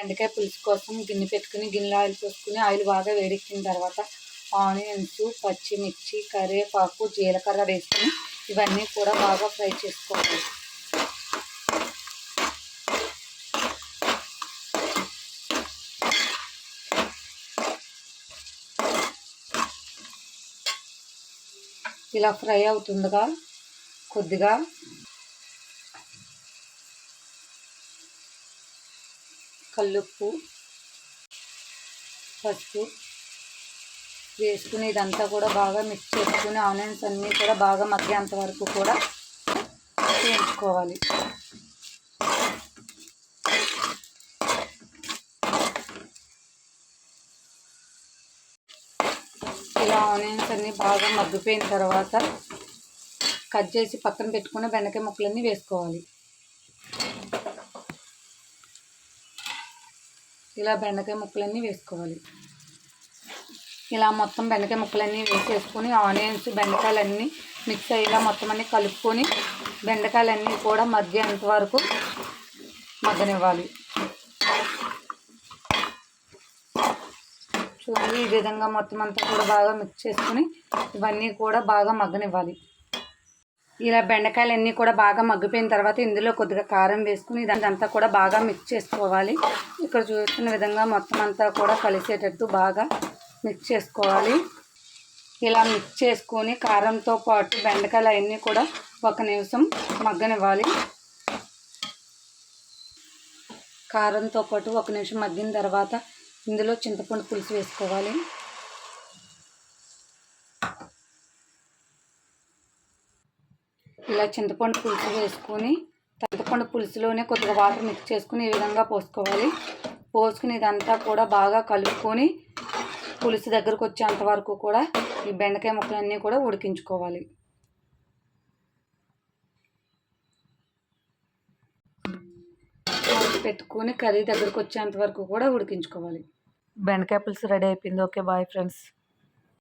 బెండకాయ పులుసు కోసం గిన్నె పెట్టుకుని గిన్నెలో ఆయిల్ పోసుకుని ఆయిల్ బాగా వేడెక్కిన తర్వాత ఆనియన్స్ పచ్చిమిర్చి కరివేపాకు జీలకర్ర వేసుకుని ఇవన్నీ కూడా బాగా ఫ్రై చేసుకోవాలి. ఇలా ఫ్రై అవుతుండగా కొద్దిగా కల్లుప్పు పసుపు వేసుకుని ఇదంతా కూడా బాగా మిక్స్ చేసుకుని ఆనియన్స్ అన్నీ కూడా బాగా మగ్గేంత వరకు కూడా వేయించుకోవాలి. ఇలా ఆనియన్స్ అన్నీ బాగా మగ్గిపోయిన తర్వాత కట్ చేసి పక్కన పెట్టుకున్న బెండకాయ ముక్కలన్నీ వేసుకోవాలి. ఇలా బెండకాయ ముక్కలన్నీ వేసుకోవాలి. ఇలా మొత్తం బెండకాయ ముక్కలన్నీ వేసేసుకొని ఆనియన్స్ బెండకాయలన్నీ మిక్స్ అయ్యేలా మొత్తం అన్నీ కలుపుకొని బెండకాయలన్నీ కూడా మగ్గేంత వరకు మగ్గనివ్వాలి. చూడండి ఈ విధంగా మొత్తం అంతా కూడా బాగా మిక్స్ చేసుకుని ఇవన్నీ కూడా బాగా మగ్గనివ్వాలి. ఇలా బెండకాయలు అన్నీ కూడా బాగా మగ్గిపోయిన తర్వాత ఇందులో కొద్దిగా కారం వేసుకుని ఇదంతా కూడా బాగా మిక్స్ చేసుకోవాలి. ఇక్కడ చూస్తున్న విధంగా మొత్తం అంతా కూడా కలిసేటట్టు బాగా మిక్స్ చేసుకోవాలి. ఇలా మిక్స్ చేసుకొని కారంతో పాటు బెండకాయలు అవన్నీ కూడా ఒక నిమిషం మగ్గనివ్వాలి. కారంతో పాటు ఒక నిమిషం మగ్గిన తర్వాత ఇందులో చింతపండు పులుసు వేసుకోవాలి. ఇలా చింతపండు పులుసు వేసుకొని చింతపండు పులుసులోనే కొద్దిగా వాటర్ మిక్స్ చేసుకుని ఈ విధంగా పోసుకోవాలి. పోసుకుని ఇదంతా కూడా బాగా కలుపుకొని పులుసు దగ్గరకు వచ్చేంత వరకు కూడా ఈ బెండకాయ ముక్కలన్నీ కూడా ఉడికించుకోవాలి. పెట్టుకొని కర్రీ దగ్గరకు వచ్చేంత వరకు కూడా ఉడికించుకోవాలి. బెండకాయ పులుసు రెడీ అయిపోయింది. Okay bye friends.